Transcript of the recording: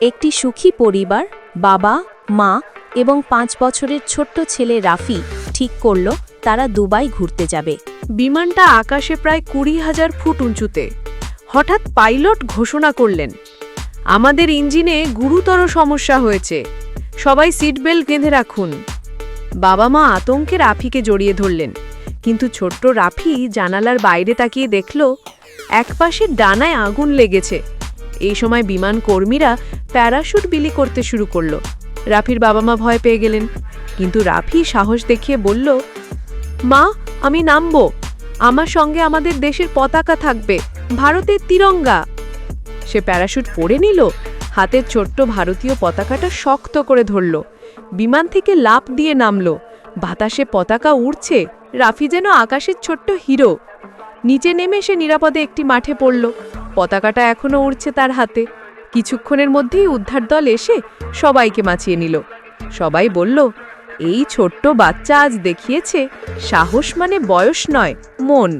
একটি সুখী পরিবার, বাবা, মা এবং পাঁচ বছরের ছোট্ট ছেলে রাফি ঠিক করল তারা দুবাই ঘুরতে যাবে। বিমানটা আকাশে প্রায় কুড়ি হাজার ফুট উঁচুতে। হঠাৎ পাইলট ঘোষণা করলেন, আমাদের ইঞ্জিনে গুরুতর সমস্যা হয়েছে। সবাই সিট বেল্ট বেঁধে রাখুন। বাবা মা আতঙ্কে রাফিকে জড়িয়ে ধরলেন, কিন্তু ছোট্ট রাফি জানালার বাইরে তাকিয়ে দেখল, একপাশে ডানায় আগুন লেগেছে। এই সময় বিমান কর্মীরা প্যারাশুট বিলি করতে শুরু করল। রাফির বাবা মা ভয় পেয়ে গেলেন। কিন্তু রাফি সাহস দেখিয়ে বলল, মা, আমি নামবো। আমার সঙ্গে আমাদের দেশের পতাকা থাকবে। ভারতের তিরঙ্গা। সে প্যারাশুট পরে নিল, হাতের ছোট্ট ভারতীয় পতাকাটা শক্ত করে ধরল, বিমান থেকে লাফ দিয়ে নামলো। বাতাসে পতাকা উড়ছে, রাফি যেন আকাশের ছোট্ট হিরো। নিচে নেমে সে নিরাপদে একটি মাঠে পড়ল। পতাকাটা এখনও উড়ছে তার হাতে। কিছুক্ষণের মধ্যেই উদ্ধার দল এসে সবাইকে বাঁচিয়ে নিল। সবাই বলল, এই ছোট্ট বাচ্চা আজ দেখিয়েছে, সাহস মানে বয়স নয়, মন।